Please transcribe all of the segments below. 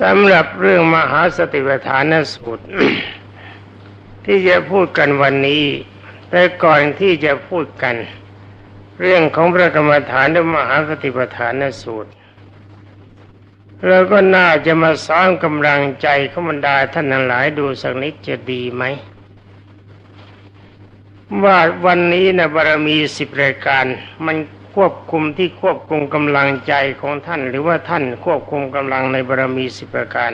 สำหรับเรื่องมหาสติปัฏฐานสูตร ที่จะพูดกันวันนี้ แต่ก่อนที่จะพูดกัน เรื่องของพระกรรมฐานและมหาสติปัฏฐานสูตรเราก็น่าจะมาสร้างกำลังใจขบรรดาท่านทั้งหลายดูสักนิดจะดีไหมว่าวันนี้นะบารมีสิบรายการมัน ควบคุมที่ควบคุมกำลังใจของท่าน หรือว่าท่านควบคุมกำลังในบารมีสิบประการ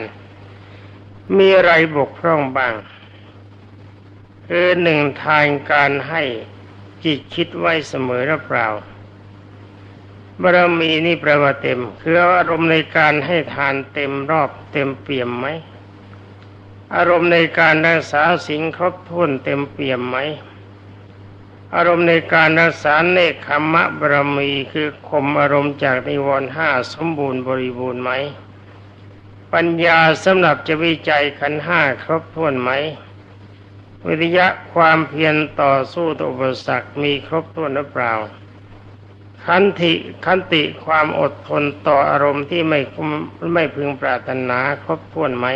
มีอะไรบกพร่องบ้างคือหนึ่งทางการให้จิตคิดไว้เสมอหรือเปล่าบารมีนี่แปลว่าเต็ม คืออารมณ์ในการให้ทานเต็มรอบเต็มเปี่ยมไหมอารมณ์ในการรักษาสิ่งครบถ้วนเต็มเปี่ยมไหม อารมณ์ในการรักษาเนคขมะบรมีคือข่มอารมณ์จากนิวรณ์ห้าสมบูรณ์บริบูรณ์ไหม ปัญญาสำหรับจะวิจัยขันห้าครบถ้วนไหม วิทยะความเพียรต่อสู้ต่ออุปสรรคมีครบถ้วนหรือเปล่า ขันติขันติความอดทนต่ออารมณ์ที่ไม่ไม่พึงปรารถนาครบถ้วนไหม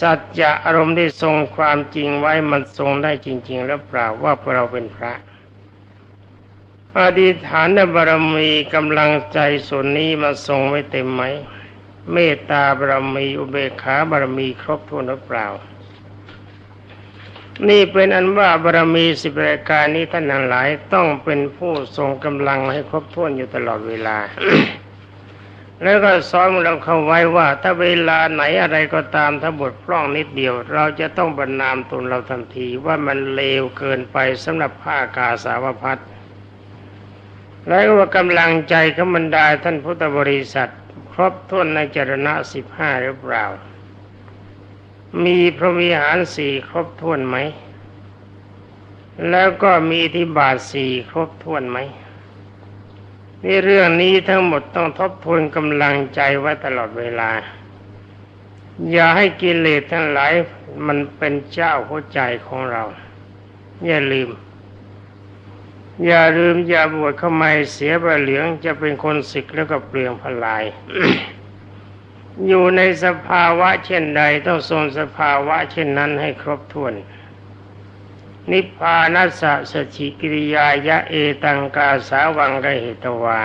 สัจจะอารมณ์ที่ทรงความจริงไว้มันทรงได้จริง ๆ แล้วเปล่าว่าเราเป็นพระอธิฐานบารมีกำลังใจส่วนนี้มาทรงไว้เต็มไหม เมตตาบารมีอุเบกขาบารมีครบถ้วนหรือเปล่า นี่เป็นอันว่าบารมีสิบรายการนี้ท่านทั้งหลายต้องเป็นผู้ทรงกำลังให้ครบถ้วนอยู่ตลอดเวลา แล้วก็ซ้อมเราเข้าไว้ว่าถ้าเวลาไหนอะไรก็ตามถ้าบทพร่องนิดเดียว เราจะต้องบรรนามตนเราทันทีว่ามันเลวเกินไปสำหรับผ้ากาสาวพัดแล้วก็ว่ากำลังใจขมันดาท่านพุทธบริษัท ครบถ้วนในจรณะสิบห้าหรือเปล่า มีพระวิหารสี่ครบถ้วนไหม แล้วก็มีที่บาทสี่ครบถ้วนไหม นี่เรื่องนี้ทั้งหมดต้องทบทวนกำลังใจไว้ตลอดเวลา อย่าให้กิเลสทั้งหลายมันเป็นเจ้าหัวใจของเรา อย่าลืม อย่าลืมอย่าบวชเข้ามาเสียไปเหลืองจะเป็นคนสิกแล้วก็เปลืองพลาย อยู่ในสภาวะเช่นใดต้องทรงสภาวะเช่นนั้นให้ครบถ้วน นิพพานัสสะชิกิริยายะเอตังกาสาวังกเหตวา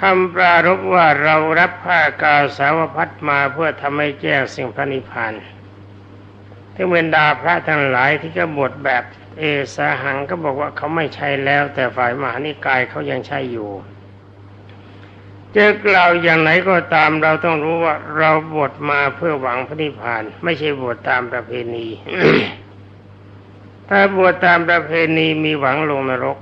คำปรารบว่าเรารับผ้ากาสาวพัดมาเพื่อทำให้แจ้งสิ่งพระนิพพานที่เวนดาพระทั้งหลายที่ก็บทแบบเอสาหังก็บอกว่าเขาไม่ใช่แล้ว แต่ฝ่ายมหานิกายเขายังใช่อยู่จะกล่าวอย่างไหนก็ตามเราต้องรู้ว่าเราบวชมาเพื่อหวังพระนิพพาน ไม่ใช่บวชตามประเพณี ถ้าบวชตามประเพณีมีหวังลงนรก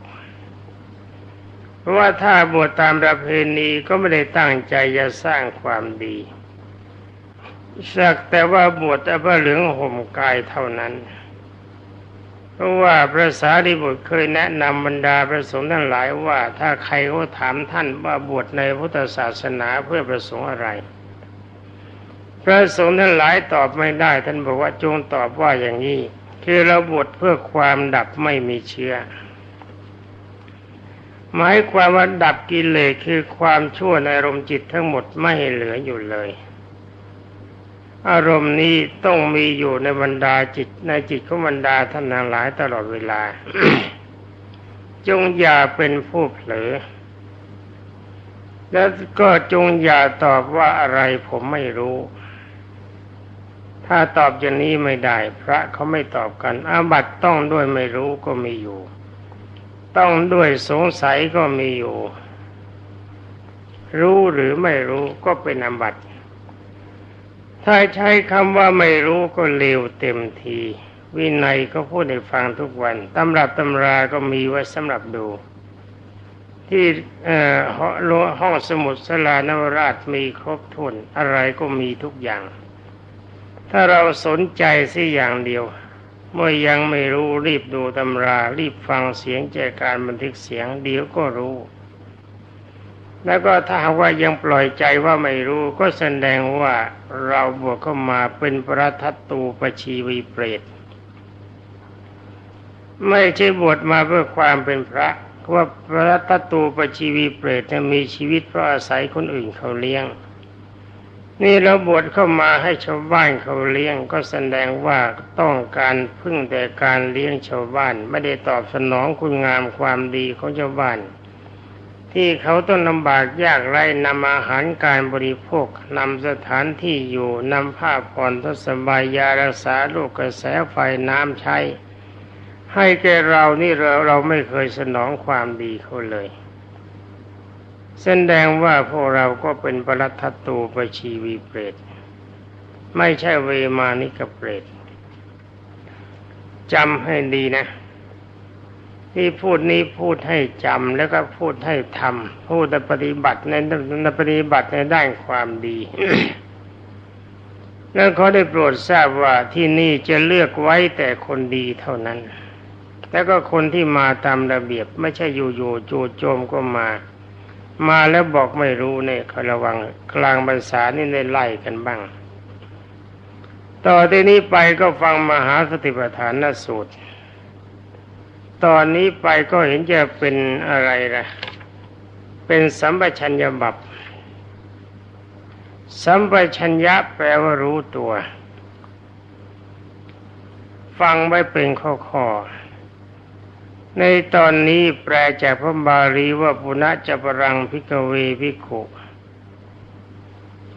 เพราะว่าถ้าบวชตามประเพณีก็ไม่ได้ตั้งใจจะสร้างความดีสักแต่ว่าบวชแต่พระเหลืองห่มกายเท่านั้น เพราะว่าพระสารีบุตรเคยแนะนำบรรดาพระสงฆ์ทั้งหลายว่า ถ้าใครเขาถามท่านว่าบวชในพุทธศาสนาเพื่อประสงค์อะไร พระสงฆ์ทั้งหลายตอบไม่ได้ ท่านบอกว่าจงตอบว่าอย่างนี้ คือเราบวชเพื่อความดับไม่มีเชื้อ หมายความว่าดับกิเลสคือความชั่วในอารมณ์จิตทั้งหมดไม่เหลืออยู่เลย อารมณ์นี้ต้องมีอยู่ในบรรดาจิตในจิตของบรรดาท่านทั้งหลายตลอดเวลา จงอย่าเป็นผู้เผลอแล้วก็จงอย่าตอบว่าอะไรผมไม่รู้ ถ้าตอบอย่างนี้ไม่ได้ พระเขาไม่ตอบกัน อาบัตต้องด้วยไม่รู้ก็มีอยู่ ต้องด้วยสงสัยก็มีอยู่ รู้หรือไม่รู้ก็เป็นอาบัตถ้าใช้คำว่าไม่รู้ก็เลวเต็มที วินัยก็พูดให้ฟังทุกวันตำรับตำราก็มีไว้สำหรับดู ที่ห้องสมุดสลานวราชมีครบถ้วนอะไรก็มีทุกอย่าง ถ้าเราสนใจสิอย่างเดียว เมื่อยังไม่รู้รีบดูตำรา รีบฟังเสียงแจการบันทึกเสียงเดี๋ยวก็รู้ แล้วก็ถ้าว่ายังปล่อยใจว่าไม่รู้ก็แสดงว่าเราบวกเข้ามาเป็นประทัตตูปชีวีเปรตไม่ใช่บวชมาเพื่อความเป็นพระว่าพระทัตตูปชีวีเปรตจะมีชีวิตเพราะอาศัยคนอื่นเขาเลี้ยง นี่เราบวชเข้ามาให้ชาวบ้านเขาเลี้ยงก็แสดงว่าต้องการพึ่งแต่การเลี้ยงชาวบ้าน ไม่ได้ตอบสนองคุณงามความดีของชาวบ้าน ที่เขาต้องลำบากยากไรนำอาหารการบริโภคนำสถานที่อยู่นำผ้าผ่อนทศบายยารักษาโรคกระแสไฟน้ำใช้ ให้แก่เรานี่เราเราไม่เคยสนองความดีเขาเลย แสดงว่าพวกเราก็เป็นปรัตถตูปชีวีเปรต ไม่ใช่เวมานิกเปรตจำให้ดีนะ ที่พูดนี้พูดให้จำแล้วก็พูดให้ทำพูดปฏิบัติในในปฏิบัติในด้านความดีแล้วเขาได้โปรดทราบว่าที่นี่จะเลือกไว้แต่คนดีเท่านั้น แล้วก็คนที่มาตามระเบียบไม่ใช่อยู่ๆจู่โจมก็มา มาแล้วบอกไม่รู้เนี่ยคอยระวัง กลางบรรษานี่ได้ไล่กันบ้าง ต่อที่นี้ไปก็ฟังมหาสติปัฏฐานสูตร ตอนนี้ไปก็เห็นจะเป็นอะไรนะเป็นสัมปชัญญบับสัมปชัญญะแปลว่ารู้ตัว ฟังไว้เป็นข้อๆ ในตอนนี้แปลจากพระบาลีว่าปุณะจะปรังพิกเวพิกุ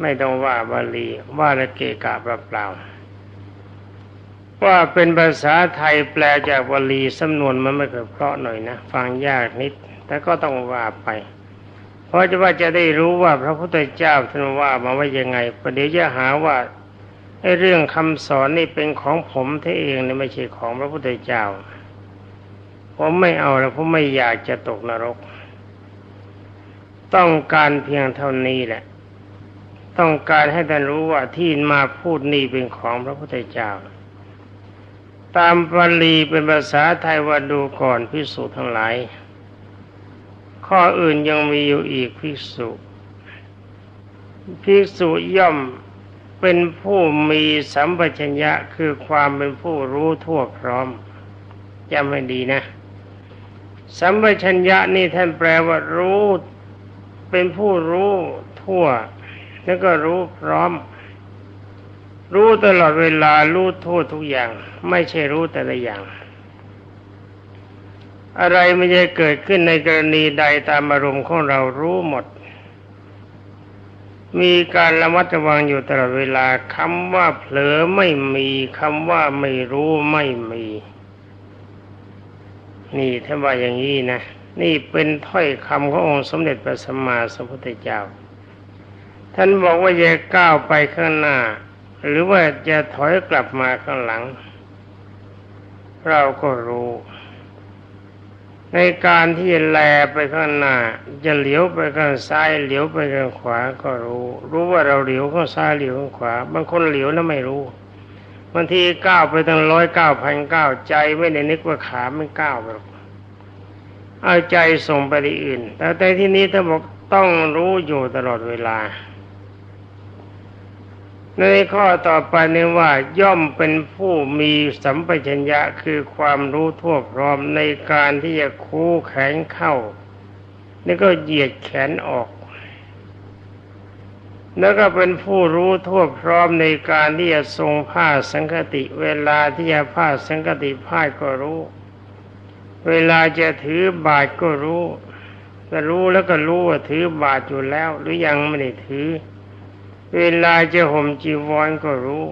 ไม่ต้องว่าบาลีว่าละเกกะเปล่าว่าเป็นภาษาไทยแปลจากบาลีสำนวนมันไม่เคยเพราะหน่อยนะ ฟังยากนิด แต่ก็ต้องว่าไป เพราะจะว่าจะได้รู้ว่าพระพุทธเจ้าท่านว่ามาว่ายังไงประเดี๋ยวจะหาว่าไอ้เรื่องคำสอนนี่เป็นของผมเท่เองนี่ไม่ใช่ของพระพุทธเจ้า ผมไม่เอาแล้วผมไม่อยากจะตกนรก ต้องการเพียงเท่านี้แหละ ต้องการให้ท่านรู้ว่าที่มาพูดนี่เป็นของพระพุทธเจ้า ตามบาลีเป็นภาษาไทยว่าดูก่อนพิสุทั้งหลาย ข้ออื่นยังมีอยู่อีกพิสุพิสุย่อมเป็นผู้มีสัมปชัญญะคือความเป็นผู้รู้ทั่วพร้อมจำให้ดีนะ สัมปชัญญะนี่ท่านแปลว่ารู้ เป็นผู้รู้ทั่ว แล้วก็รู้พร้อม รู้ตลอดเวลารู้ทั่วทุกอย่าง ไม่ใช่รู้แต่ละอย่าง อะไรไม่ใช่เกิดขึ้นในกรณีใดตามอารมณ์ของเรารู้หมด มีการระมัดระวังอยู่ตลอดเวลาคำว่าเผลอไม่มีคำว่าไม่รู้ไม่มี นี่ท่านว่าอย่างนี้นะ นี่เป็นถ้อยคำขององค์สมเด็จพระสัมมาสัมพุทธเจ้า ท่านบอกว่าจะก้าวไปข้างหน้า หรือว่าจะถอยกลับมาข้างหลัง เราก็รู้ ในการที่จะแลไปข้างหน้า จะเหลียวไปข้างซ้ายเหลียวไปข้างขวาก็รู้ รู้ว่าเราเหลียวข้างซ้ายเหลียวข้างขวา บางคนเหลียวแล้วไม่รู้ บางทีก้าวไปตั้งร้อยเก้าพันเก้าใจไม่ได้นึกว่าขาไม่ก้าวไปเอาใจส่งไปที่อื่น แต่ในที่นี้ถ้าบอกต้องรู้อยู่ตลอดเวลา ในข้อต่อไปนี้ว่าย่อมเป็นผู้มีสัมปชัญญะคือความรู้ทั่วพร้อมในการที่จะคู่แขนเข้านี่ก็เหยียดแขนออก แล้วก็เป็นผู้รู้ทั่วพร้อมในการที่จะทรงผ้าสังคติ เวลาที่จะผ้าสังคติผ้าก็รู้ เวลาจะถือบาทก็รู้ก็รู้แล้วก็รู้ว่าถือบาทอยู่แล้ว หรือยังไม่ได้ถือ เวลาจะห่มจีวรก็รู้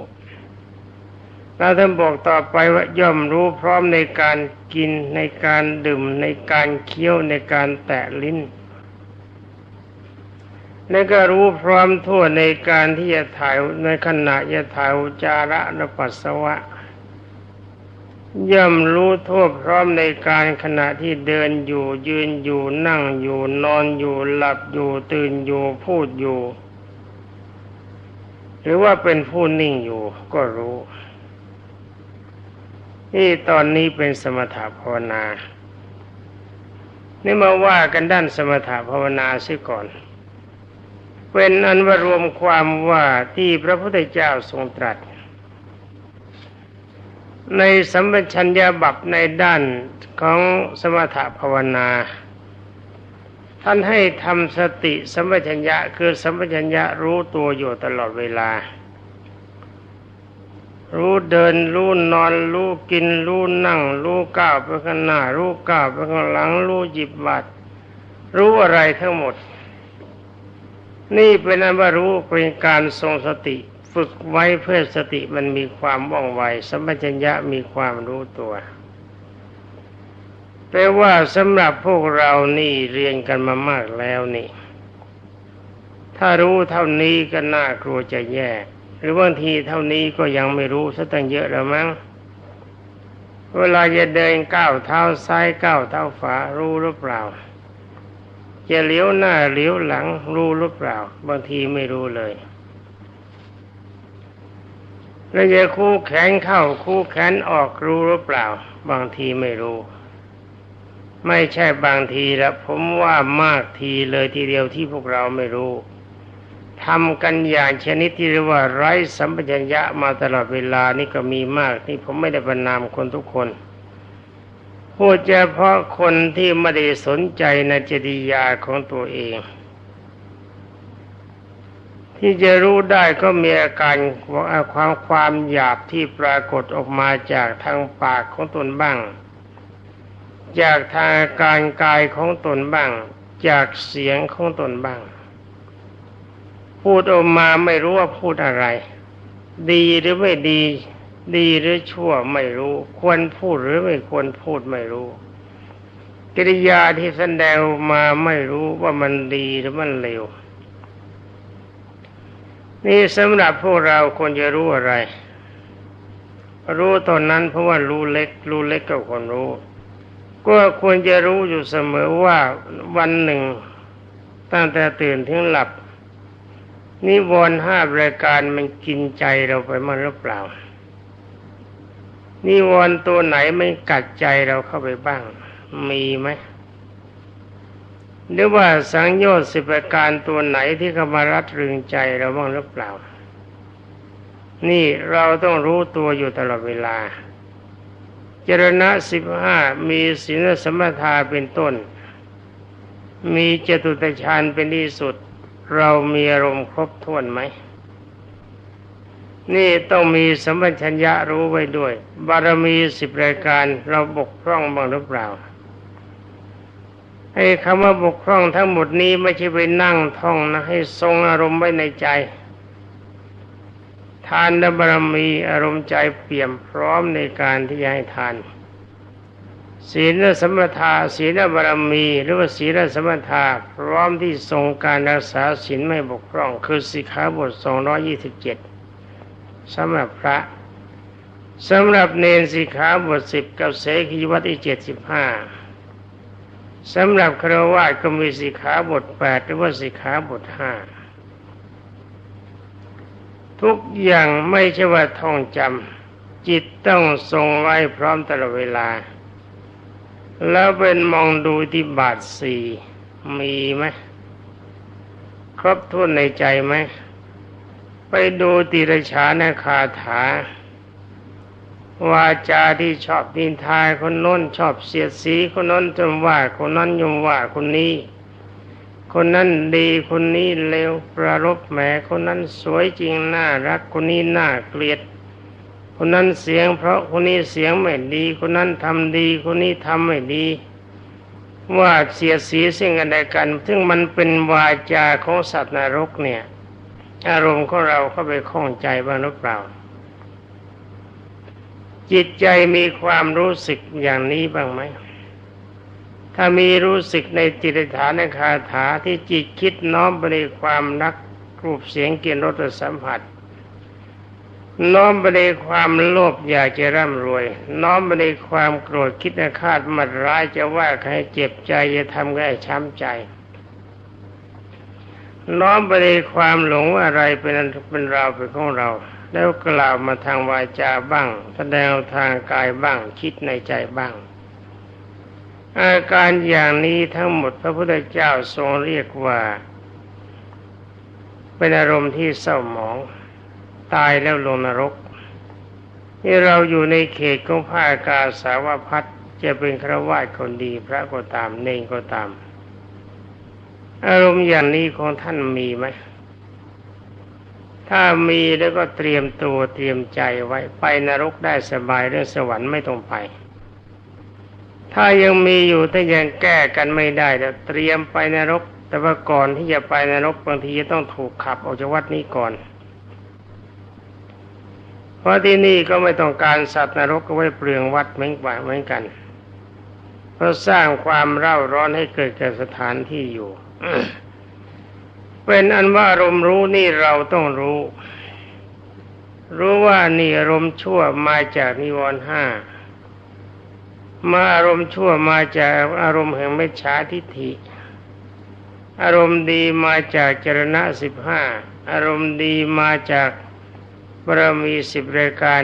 แล้วท่านบอกต่อไปว่าย่อมรู้พร้อมในการกินในการดื่มในการเคี้ยวในการแตะลิ้น และก็รู้พร้อมทั่วในการที่จะถ่ายในขณะจะถ่ายอุจาระและปัสสาวะ ย่อมรู้ทั่วพร้อมในการขณะที่เดินอยู่ยืนอยู่นั่งอยู่นอนอยู่หลับอยู่ตื่นอยู่พูดอยู่ หรือว่าเป็นผู้นิ่งอยู่ก็รู้นี่ตอนนี้เป็นสมถะภาวนานี่มาว่ากันด้านสมถะภาวนาซิก่อน เป็นอันว่ารวมความว่าที่พระพุทธเจ้าทรงตรัส ในสัมปชัญญะบับในด้านของสมถภาวนา ท่านให้ทำสติสัมปชัญญะคือสัมปชัญญะรู้ตัวอยู่ตลอดเวลา รู้เดินรู้นอน รู้กิน รู้นั่ง รู้ก้าวไปข้างหน้า รู้ก้าวไปข้างหลัง รู้หยิบบัตรรู้อะไรทั้งหมด นี่เป็นอันว่ารู้เป็นการทรงสติ ฝึกไว้เพื่อสติมันมีความว่องไวสัมปชัญญะมีความรู้ตัวแปลว่าสำหรับพวกเรานี่เรียนกันมามากแล้วนี่ ถ้ารู้เท่านี้ก็น่ากลัวจะแย่ หรือบางทีเท่านี้ก็ยังไม่รู้ซะตั้งเยอะแล้วมั้งเวลาจะเดินก้าวเท้าซ้ายก้าวเท้าขวารู้หรือเปล่า จะเลี้ยวหน้าเลี้ยวหลังรู้หรือเปล่า บางทีไม่รู้เลยแล้วจะคู่แขนเข้าคู่แขนออกรู้หรือเปล่า บางทีไม่รู้ ไม่ใช่บางทีล้วผมว่ามากทีเลยทีเดียวที่พวกเราไม่รู้ทำกันอย่างชนิดที่เรียกว่าไร้สัมปชัญญะมาตลอดเวลานี่ก็มีมาก นี่ผมไม่ได้ประนามคนทุกคน พูดเฉพาะคนที่ไม่ได้สนใจในจริยาของตัวเอง ที่จะรู้ได้ก็มีอาการความความหยาบที่ปรากฏออกมาจากทางปากของตนบ้าง จากทางการกายของตนบ้าง จากเสียงของตนบ้าง พูดออกมาไม่รู้ว่าพูดอะไร ดีหรือไม่ดี ดีหรือชั่วไม่รู้ ควรพูดหรือไม่ควรพูดไม่รู้ กิริยาที่แสดงมาไม่รู้ว่ามันดีหรือมันเลวนี่สำหรับพวกเราควรจะรู้อะไร รู้ตอนนั้นเพราะว่ารู้เล็ก รู้เล็กก็ควรรู้ ก็ควรจะรู้อยู่เสมอว่าวันหนึ่งตั้งแต่ตื่นถึงหลับนิวรณ์ห้ารายการมันกินใจเราไปมั้งหรือเปล่า นิวรณ์ตัวไหนไม่กัดใจเราเข้าไปบ้าง มีไหมหรือว่าสังโยชน์สิบประการตัวไหนที่เข้ามารัดรึงใจเราบ้างหรือเปล่า นี่เราต้องรู้ตัวอยู่ตลอดเวลาจรณะสิบห้ามีศีลสมถาเป็นต้น มีเจตุตฌานเป็นที่สุด เรามีอารมณ์ครบถ้วนไหม นี่ต้องมีสัมปชัญญะรู้ไว้ด้วย บารมีสิบรายการเราบกพร่องบ้างหรือเปล่าไอ้คำว่าบกพร่องทั้งหมดนี้ไม่ใช่ไปนั่งท่องนะให้ทรงอารมณ์ไว้ในใจ ทานและบารมีอารมณ์ใจเปี่ยมพร้อมในการที่จะให้ทาน ศีลและสมถะศีลและบารมี หรือว่าศีลและสมถะพร้อมที่ทรงการรักษาศีลไม่บกพร่อง คือสิกขาบท227ส สำหรับพระสำหรับเนนสิขาบทสิบกับเสกีวัตอีเจ็ดสิบห้าสำหรับครวญก็มีสิขาบทแปดหรือว่าสิขาบทห้าทุกอย่างไม่ใช่ว่าท่องจำจิตต้องทรงไว้พร้อมตลอดเวลา แล้วเป็นมองดูที่บาทสี่มีไหมครบทุนในใจไหม ไปดูติรชานคาถาวาจาที่ชอบดินทายคนน้นชอบเสียดสีคนน้นจนว่าคนนั้นยมว่าคนนี้ คนนั้นดีคนนี้เลวประรบแหมคนนั้นสวยจริงน่ารักคนนี้น่าเกลียด คนนั้นเสียง เพราะคนนี้เสียงไม่ดี คนนั้นทำดี คนนี้ทำไม่ดี ว่าเสียสีสิ่งอะไรกัน ซึ่งมันเป็นวาจาของสัตว์นรกเนี่ย อารมณ์ของเราเข้าไปคล้องใจบ้างหรือเปล่า จิตใจมีความรู้สึกอย่างนี้บ้างไหม ถ้ามีรู้สึกในจิตฐานคาถาที่จิตคิดน้อมไปในความรักรูปเสียงเกียนรสสัมผัส น้อมไปในความโลภอยากจะร่ำรวย น้อมไปในความโกรธคิดอาฆาตมัดร้ายจะว่าใครเจ็บใจจะทำให้ช้ำใจ น้อมไปในความหลงว่าอะไรเป็นเป็นเราเป็นของเรา แล้วกล่าวมาทางวาจาบ้าง แสดงทางกายบ้างคิดในใจบ้าง อาการอย่างนี้ทั้งหมดพระพุทธเจ้าทรงเรียกว่า เป็นอารมณ์ที่เศร้าหมอง ตายแล้วลงนรกนี่เราอยู่ในเขตของพระอากาสาวพัดจะเป็นครวาสคนดีพระก็ตามเนงก็ตาม อารมณ์อย่างนี้ของท่านมีไหม ถ้ามีแล้วก็เตรียมตัวเตรียมใจไว้ไปนรกได้สบายเรื่องสวรรค์ไม่ต้องไป ถ้ายังมีอยู่ถ้ายังแก้กันไม่ได้จะเตรียมไปนรก แต่ว่าก่อนที่จะไปนรกบางทีจะต้องถูกขับออกจากวัดนี้ก่อน เพราะที่นี่ก็ไม่ต้องการสัตว์นรกก็ไว้เปลืองวัดเหมือนกันเหมือนกันเพราะสร้างความเร่าร้อนให้เกิดแก่สถานที่อยู่ เป็นอันว่าอารมณ์รู้นี่เราต้องรู้ รู้ว่านี่อารมณ์ชั่วมาจากนิวรณ์ห้ามาอารมณ์ชั่วมาจากอารมณ์แห่งเมตชาทิฏฐิ อารมณ์ดีมาจากจรณะสิบห้าอารมณ์ดีมาจากบารมีสิบรายการ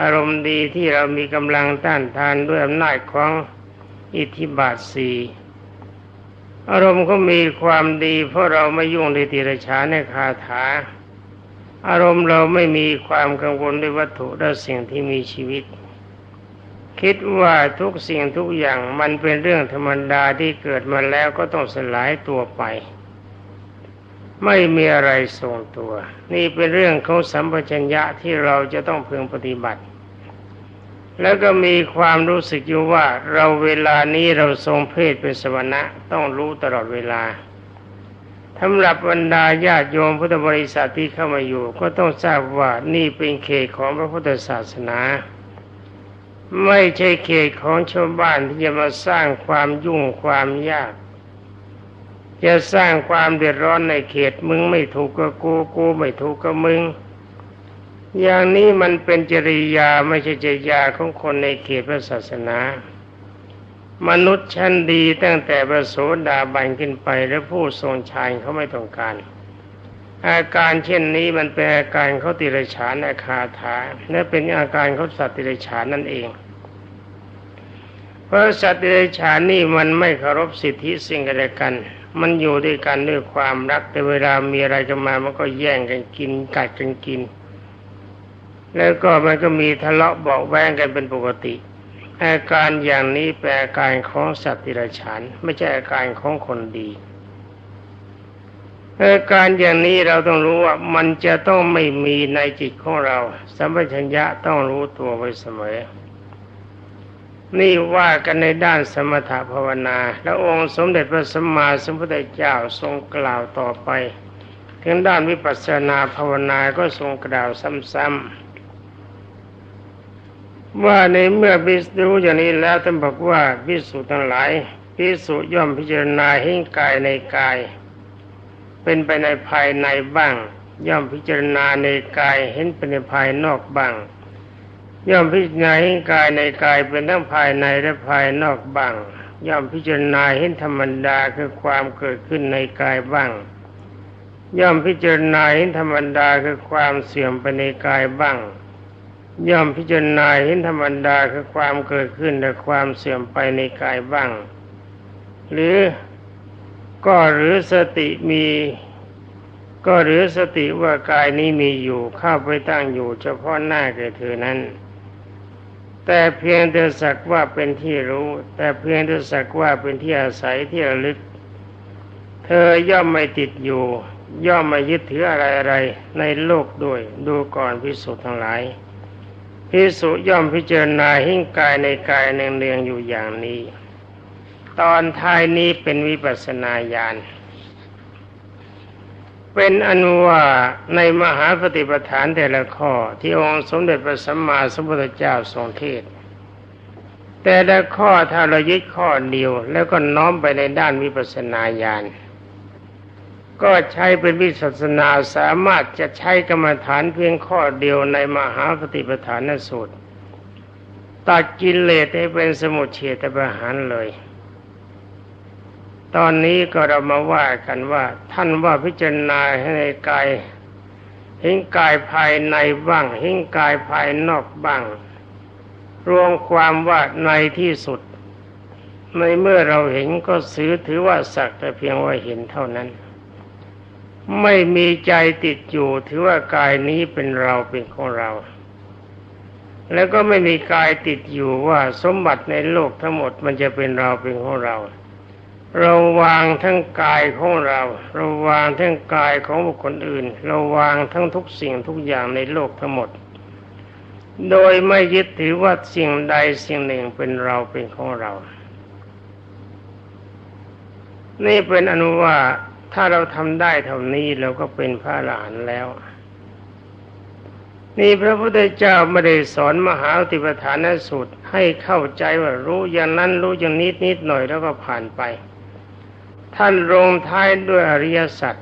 อารมณ์ดีที่เรามีกำลังต้านทานด้วยอำนาจของอิทธิบาทสี่ อารมณ์ก็มีความดี เพราะเราไม่ยุ่งในติรฉาในคาถา อารมณ์เราไม่มีความกังวลด้วยวัตถุและสิ่งที่มีชีวิต คิดว่าทุกสิ่งทุกอย่างมันเป็นเรื่องธรรมดาที่เกิดมาแล้วก็ต้องสลายตัวไป ไม่มีอะไรทรงตัว นี่เป็นเรื่องของสัมปชัญญะที่เราจะต้องพึงปฏิบัติ แล้วก็มีความรู้สึกอยู่ว่าเราเวลานี้เราทรงเพศเป็นสมณะต้องรู้ตลอดเวลาสำหรับบรรดาญาติโยมพุทธบริษัทที่เข้ามาอยู่ ก็ต้องทราบว่านี่เป็นเขตของพระพุทธศาสนา ไม่ใช่เขตของชาวบ้านที่จะมาสร้างความยุ่งความยาก จะสร้างความเดือดร้อนในเขตมึงไม่ถูกกับกูกูไม่ถูกกับมึง อย่างนี้มันเป็นจริยาไม่ใช่จริยาของคนในเขตพระศาสนา มนุษย์ชั้นดีตั้งแต่ประโสดาบันขึ้นไปและผู้ทรงชายเขาไม่ต้องการ อาการเช่นนี้มันเป็นอาการเขาติรฉานอาคาถาและเป็นอาการเขาสัตว์ติรฉานนั่นเอง เพราะสัตว์ติรฉานนี่มันไม่เคารพสิทธิสิ่งกันและกัน มันอยู่ด้วยกันด้วยความรักแต่เวลามีอะไรจะมามันก็แย่งกันกินกัดกันกิน แล้วก็มันก็มีทะเลาะเบาแวงกันเป็นปกติ อาการอย่างนี้เป็นอาการของสัตว์ติรฉานไม่ใช่อาการของคนดีอาการอย่างนี้เราต้องรู้ว่ามันจะต้องไม่มีในจิตของเรา สัมปชัญญะต้องรู้ตัวไว้เสมอ นี่ว่ากันในด้านสมถภาวนา แล้วองค์สมเด็จพระสัมมาสัมพุทธเจ้าทรงกล่าวต่อไป ถึงด้านวิปัสสนาภาวนาก็ทรงกล่าวซ้ำๆ ว่าในเมื่อพิสูจอย่างนี้แล้วท่านบอกว่าพิสูจทั้งหลายพิสูจย่อมพิจารณาเห็นกายในกาย เป็นไปในภายในบ้าง ย่อมพิจารณาในกายเห็นเป็นในภายนอกบ้าง ย่อมพิจารณาเห็นกายในกายเป็นทั้งภายในและภายนอกบ้าง ย่อมพิจารณาเห็นธรรมดาคือความเกิดขึ้นในกายบ้าง ย่อมพิจารณาเห็นธรรมดาคือความเสื่อมไปในกายบ้าง ย่อมพิจารณาเห็นธรรมดาคือความเกิดขึ้นและความเสื่อมไปในกายบ้าง หรือก็หรือสติมี ก็หรือสติว่ากายนี้มีอยู่เข้าไปตั้งอยู่ เฉพาะหน้าแก่เธอนั้น แต่เพียงแต่สักว่าเป็นที่รู้ แต่เพียงแต่สักว่าเป็นที่อาศัยที่ระลึก เธอย่อมไม่ติดอยู่ ย่อมไม่ยึดถืออะไรอะไรในโลกด้วย ดูก่อนพิสุทธ์ทั้งหลาย พิสุย่อมพิจารณาหิ้งกายในกายเนืองๆอยู่อย่างนี้ ตอนท้ายนี้เป็นวิปัสนาญาณเป็นอนุว่าในมหาปฏิปทานแต่ละข้อที่องค์สมเด็จพระสัมมาสัมพุทธเจ้าทรงเทศ แต่ละข้อถ้าเรายึดข้อเดียวแล้วก็น้อมไปในด้านวิปัสนาญาณ ก็ใช้เป็นวิสัสนาสามารถจะใช้กรรมฐานเพียงข้อเดียวในมหาปฏิปทานสูตรตัดกิเลสให้เป็นสมุทเฉตประหารเลย ตอนนี้ก็เรามาว่ากันว่า ท่านว่าพิจารณาให้ในกายเห็นกายภายในบ้างเห็นกายภายนอกบ้าง รวมความว่าในที่สุด ในเมื่อเราเห็นก็ซื้อถือว่าสักแต่เพียงว่าเห็นเท่านั้น ไม่มีใจติดอยู่ถือว่ากายนี้เป็นเราเป็นของเรา แล้วก็ไม่มีกายติดอยู่ว่าสมบัติในโลกทั้งหมดมันจะเป็นเราเป็นของเรา เราวางทั้งกายของเรา เราวางทั้งกายของบุคคลอื่น เราวางทั้งทุกสิ่งทุกอย่างในโลกทั้งหมด โดยไม่ยึดถือว่าสิ่งใดสิ่งหนึ่งเป็นเราเป็นของเรา นี่เป็นอนุว่า ถ้าเราทำได้เท่านี้เราก็เป็นพระอรหันแล้ว นี่พระพุทธเจ้าไม่ได้สอนมหาติปฐานสูตรให้เข้าใจว่ารู้อย่างนั้นรู้อย่างนิดนิดหน่อยแล้วก็ผ่านไป ท่านลงท้ายด้วยอริยสัจ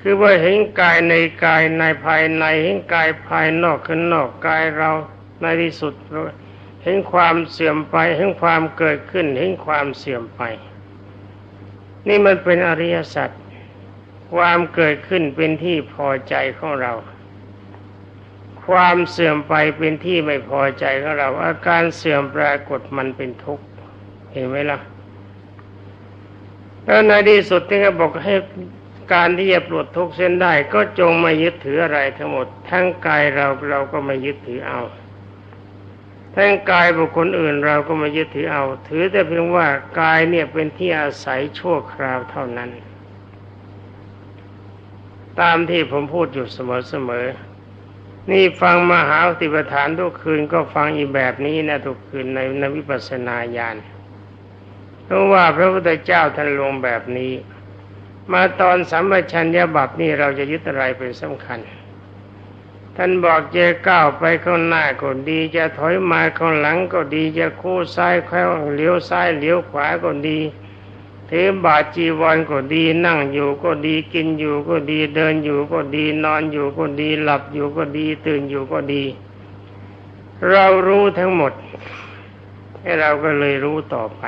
คือว่าเห็นกายในกายในภายในเห็นกายภายนอกขึ้นนอกกายเราในที่สุด เห็นความเสื่อมไป เห็นความเกิดขึ้น เห็นความเสื่อมไป นี่มันเป็นอริยสัจความเกิดขึ้นเป็นที่พอใจของเรา ความเสื่อมไปเป็นที่ไม่พอใจของเรา อาการเสื่อมปรากฏมันเป็นทุกข์เห็นไหมล่ะแล้วในที่สุดที่เขาบอกให้การที่จะปลดทุกข์เส้นได้ ก็จงไม่ยึดถืออะไรทั้งหมด ทั้งกายเราเราก็ไม่ยึดถือเอา ทั้งกายบุคคลอื่นเราก็ไม่ยึดถือเอา ถือแต่เพียงว่ากายเนี่ยเป็นที่อาศัยชั่วคราวเท่านั้น ตามที่ผมพูดอยู่เสมอๆนี่ฟังมหาติปฐานทุกคืนก็ฟังอีแบบนี้นะทุกคืนในนวิปัสสนาญาณเพราะว่าพระพุทธเจ้าท่านลงแบบนี้ มาตอนสัมปชัญญะบัพนี่เราจะยึดอะไรเป็นสำคัญ ท่านบอกจะก้าวไปข้างหน้าก็ดี จะถอยมาข้างหลังก็ดี จะคู่ซ้ายแควเลี้ยวซ้ายเลี้ยวขวาก็ดีถือบาจีวรก็ดี นั่งอยู่ก็ดีกินอยู่ก็ดี เดินอยู่ก็ดี นอนอยู่ก็ดี หลับอยู่ก็ดี ตื่นอยู่ก็ดี เรารู้ทั้งหมด ให้เราก็เลยรู้ต่อไป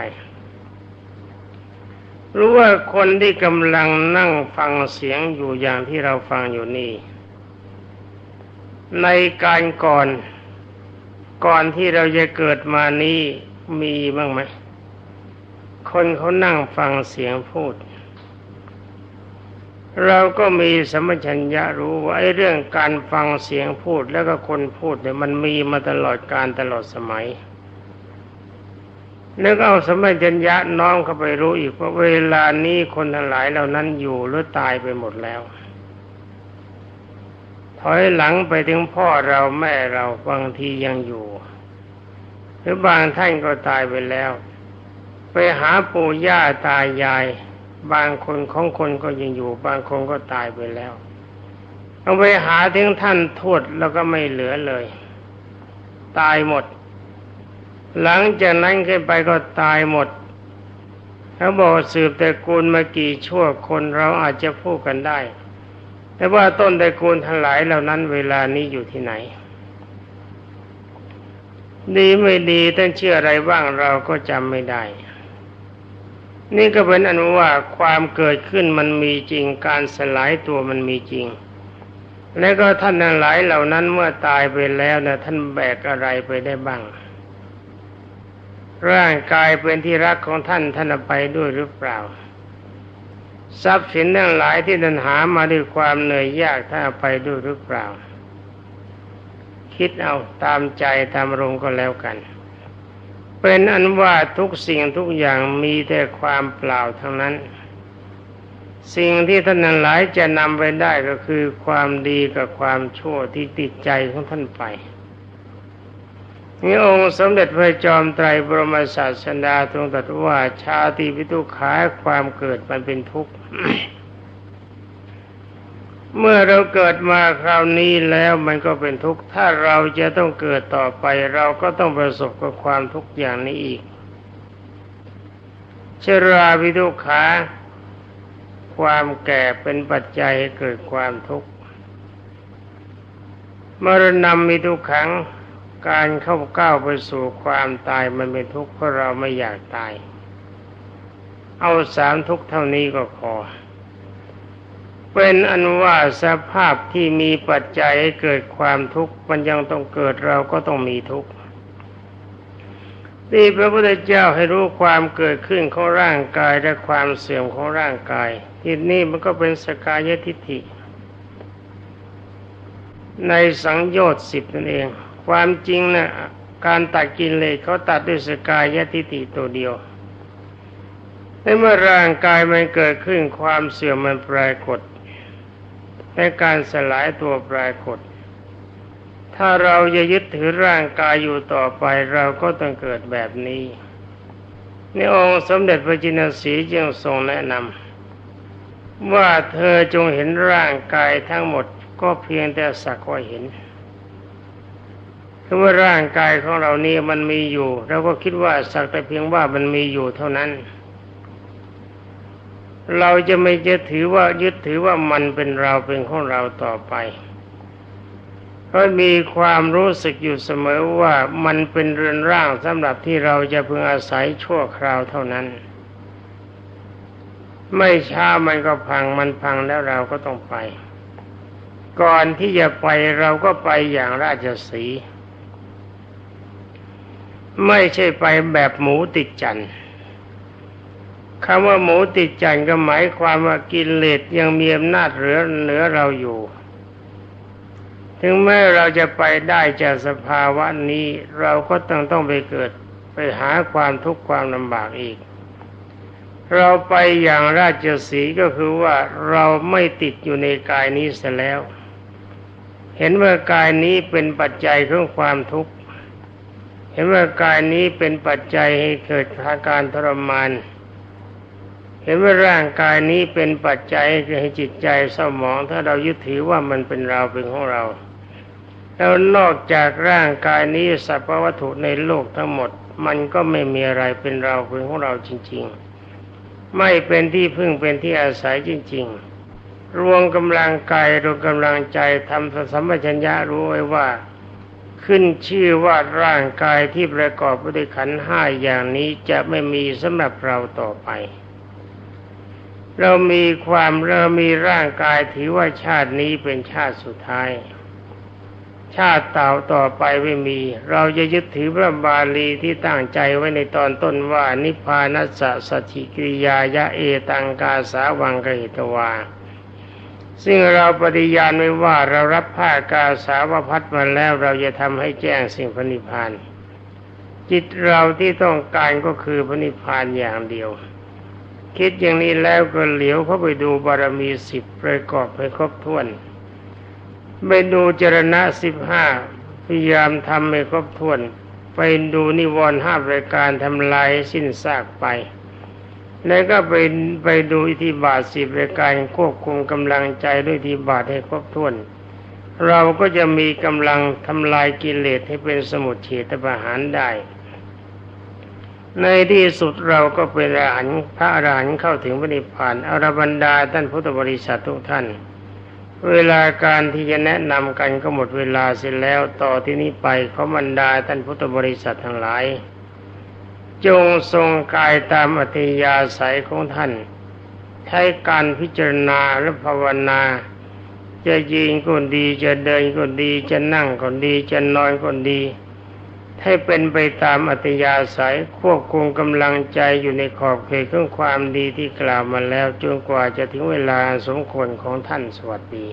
รู้ว่าคนที่กำลังนั่งฟังเสียงอยู่อย่างที่เราฟังอยู่นี่ ในการก่อน ก่อนที่เราจะเกิดมานี้มีบ้างไหม คนเขานั่งฟังเสียงพูด เราก็มีสมัชัญญะรู้ว่าไอ้เรื่องการฟังเสียงพูดแล้วก็คนพูดเนี่ยมันมีมาตลอดการตลอดสมัยแล้วก็เอาสมัชัญญะน้อมเข้าไปรู้อีกว่าเวลานี้คนทั้งหลายเหล่านั้นอยู่หรือตายไปหมดแล้ว ถอยหลังไปถึงพ่อเราแม่เราบางทียังอยู่ หรือบางท่านก็ตายไปแล้ว ไปหาปู่ย่าตายาย บางคนของคนก็ยังอยู่ บางคนก็ตายไปแล้วเอาไปหาถึงท่านทวดแล้วก็ไม่เหลือเลย ตายหมด หลังจากนั้นขึ้นไปก็ตายหมดเขาบอกสืบแต่กูลมากี่ชั่วคนเราอาจจะพูดกันได้ แต่ว่าต้นตระกูลทั้งหลายเหล่านั้น เวลานี้อยู่ที่ไหน ดีไม่ดีท่านเชื่ออะไรบ้างเราก็จำไม่ได้ นี่ก็เป็นอนุว่าความเกิดขึ้นมันมีจริงการสลายตัวมันมีจริง และก็ท่านทั้งหลายเหล่านั้นเมื่อตายไปแล้วนะท่านแบกอะไรไปได้บ้าง ร่างกายเป็นที่รักของท่านท่านไปด้วยหรือเปล่า ทรัพย์สินทั้งหลายที่ท่านหามาด้วยความเหนื่อยยากถ้าไปด้วยหรือเปล่า คิดเอาตามใจตามรมก็แล้วกัน เป็นอันว่าทุกสิ่งทุกอย่างมีแต่ความเปล่าทั้งนั้น สิ่งที่ท่านนันหลายจะนำไปได้ก็คือความดีกับความชั่วที่ติดใจของท่านไปนี่องค์สมเด็จพระจอมไตรบรมศาสดาทรงตรัสว่าชาติวิทุขาความเกิดมันเป็นทุกข์ เมื่อเราเกิดมาคราวนี้แล้วมันก็เป็นทุกข์ ถ้าเราจะต้องเกิดต่อไป เราก็ต้องประสบกับความทุกข์อย่างนี้อีกชราวิทุขาความแก่เป็นปัจจัยให้เกิดความทุกข์ มรณะมีทุกขัง การเข้าก้าวไปสู่ความตายมันเป็นทุกข์เพราะเราไม่อยากตาย เอาสามทุกเท่านี้ก็พอ เป็นอันว่าสภาพที่มีปัจจัยให้เกิดความทุกข์มันยังต้องเกิดเราก็ต้องมีทุกข์ที่พระพุทธเจ้าให้รู้ความเกิดขึ้นของร่างกายและความเสื่อมของร่างกาย ที่นี่มันก็เป็นสกายทิฏฐิ ในสังโยชน์สิบนั่นเอง ความจริงนะ่ะการตัดกินเลยเขาตัดด้วยสกายยทิฏฐิตัวเดียว ในเมื่อร่างกายมันเกิดขึ้นความเสื่อมมันปรากฏในการสลายตัวปรากฏ ถ้าเราจะยึดถือร่างกายอยู่ต่อไปเราก็ต้องเกิดแบบนี้ในองค์สมเด็จพระจินสีจึงทรงแนะนำว่าเธอจงเห็นร่างกายทั้งหมดก็เพียงแต่สักว่าเห็นคือว่าร่างกายของเรานี่มันมีอยู่เราก็คิดว่าสักแต่เพียงว่ามันมีอยู่เท่านั้น เราจะไม่จะถือว่ายึดถือว่ามันเป็นเราเป็นของเราต่อไปเพราะมีความรู้สึกอยู่เสมอว่ามันเป็นเรือนร่างสำหรับที่เราจะพึงอาศัยชั่วคราวเท่านั้น ไม่ช้ามันก็พังมันพังแล้วเราก็ต้องไป ก่อนที่จะไปเราก็ไปอย่างราชสีไม่ใช่ไปแบบหมูติดจันทร์ คำว่าหมูติดจันก็หมายความว่ากินเลสยังมีอำนาจเหลือเหนือเราอยู่ ถึงแม้เราจะไปได้จากสภาวะนี้ เราก็ต้องต้องไปเกิดไปหาความทุกข์ความลำบากอีก เราไปอย่างราชสีก็คือว่าเราไม่ติดอยู่ในกายนี้เสียแล้ว เห็นว่ากายนี้เป็นปัจจัยของความทุกข์ เห็นว่ากายนี้เป็นปัจจัยให้เกิดอาการทรมานเเห็นว่าร่างกายนี้เป็นปัจจัยให้จิตใจเศร้าหมอง ถ้าเรายึดถือว่ามันเป็นเราเป็นของเรา แล้วนอกจากร่างกายนี้สรรพวัตถุในโลกทั้งหมด มันก็ไม่มีอะไรเป็นเราเป็นของเราจริง ๆ ไม่เป็นที่พึ่งเป็นที่อาศัยจริง ๆ รวมกำลังกายรวมกำลังใจทำสัมปชัญญะรู้ไว้ว่าขึ้นชื่อว่าร่างกายที่ประกอบด้วยขันห้าอย่างนี้จะไม่มีสำหรับเราต่อไป เรามีความเรามีร่างกายถือว่าชาตินี้เป็นชาติสุดท้าย ชาติเต่าต่อไปไม่มี เราจะยึดถือพระบาลีที่ตั้งใจไว้ในตอนต้นว่านิพพานัสสะสถิกิริยายะเอตังกาสาวังกหิตวาซึ่งเราปฏิญาณไว้ว่าเรารับผ้ากาสาวพัดมาแล้วเราจะทำให้แจ้งสิ่งพระนิพพานจิตเราที่ต้องการก็คือพระนิพพานอย่างเดียว คิดอย่างนี้แล้วก็เหลียวเข้าไปดูบารมีสิบประกอบให้ครบถ้วนไปดูจรณะสิบห้าพยายามทำให้ครบถ้วน ไปดูนิวรณ์ห้ารายการทำลายสิ้นซากไป แล้วก็ไปไปดูอิทธิบาทสิบรายการควบคุมกำลังใจด้วยอิทธิบาทให้ครบถ้วน เราก็จะมีกำลังทำลายกิเลสให้เป็นสมุทเฉตประหารได้ ในที่สุดเราก็เป็นอรหันต์พระอรหันต์เข้าถึงพระนิพพานอรบรรดาท่านพุทธบริษัททุกท่าน เวลาการที่จะแนะนำกันก็หมดเวลาเสร็จแล้วต่อที่นี้ไปขอบรรดาท่านพุทธบริษัททั้งหลาย จงทรงกายตามอัธยาศัยของท่าน ใช้การพิจารณาและภาวนาจะยืนก็ดีจะเดินก็ดีจะนั่งก็ดีจะนอนก็ดี ให้เป็นไปตามอัตยาศัยควบคุมกำลังใจอยู่ในขอบเขตของความดีที่กล่าวมาแล้วจนกว่าจะถึงเวลาสมควรของท่านสวัสดี